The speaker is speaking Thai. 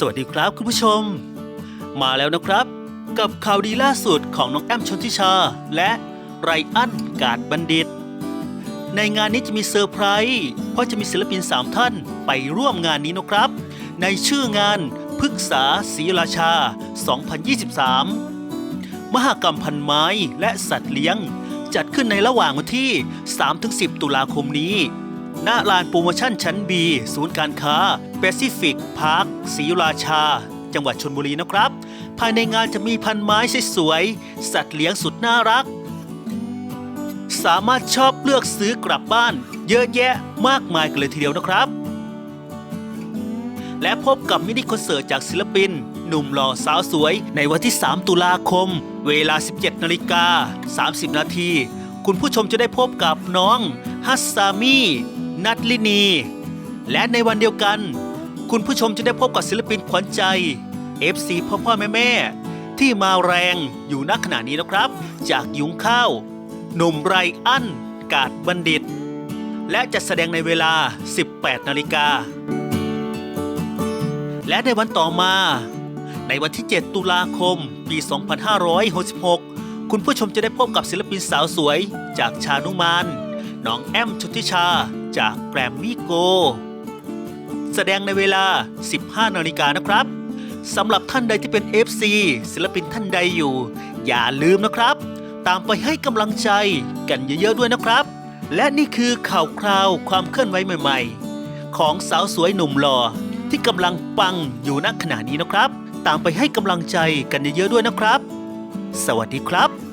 สวัสดีครับคุณผู้ชม มาแล้วนะครับ กับข่าวดีล่าสุดของน้องแอมชนทิชา และไรอันกาดบัณฑิต ในงานนี้จะมีเซอร์ไพรส์เพราะจะมีศิลปิน 3 ท่านไปร่วมงานนี้นะครับ ในชื่องานพฤกษาศรีราชา 2023 มหกรรมพันไม้และสัตว์เลี้ยง จัดขึ้นในระหว่างวันที่ 3-10 ตุลาคมนี้ ณลานโปรโมชั่นชั้น B ศูนย์การค้าแปซิฟิกพาร์คศรีราชา จังหวัดชนบุรีนะครับ ภายในงานจะมีพันไม้สวยๆสัตว์เลี้ยงสุดน่ารัก สามารถชอบเลือกซื้อกลับบ้าน เยอะแยะมากมายกันเลยทีเดียวนะครับ และพบกับมินิคอนเสิร์ตจากศิลปิน หนุ่มหล่อสาวสวย ในวันที่ 3 ตุลาคม เวลา 17นาฬิกา30 นาทีคุณผู้ชมจะได้พบกับน้องฮัสซามี นัทลินี และในวันเดียวกัน คุณผู้ชมจะได้พบกับศิลปินขวัญใจ FC พ่อพ่อแม่แม่ที่มาแรงอยู่ณขณะนี้นะครับ จากยุงข้าวหนุ่มไรอันกาดบัณฑิต และจะแสดงในเวลา 18 นาฬิกา และในวันต่อมา ในวันที่ 7 ตุลาคม ปี 2566 คุณผู้ชมจะได้พบกับศิลปินสาวสวยจากชานุมาน น้องแอมชุติชา จากแกรมมี่โก แสดงในเวลา 15นาฬิกานะครับสำหรับท่านใดที่เป็น FC ศิลปินท่านใดอยู่ อย่าลืมนะครับ ตามไปให้กำลังใจกันเยอะๆด้วยนะครับ และนี่คือข่าวคราวความเคลื่อนไหวใหม่ ๆ ของสาวสวยหนุ่มหล่อที่กำลังปังอยู่ณขณะนี้นะครับ ตามไปให้กำลังใจกันเยอะๆด้วยนะครับ สวัสดีครับ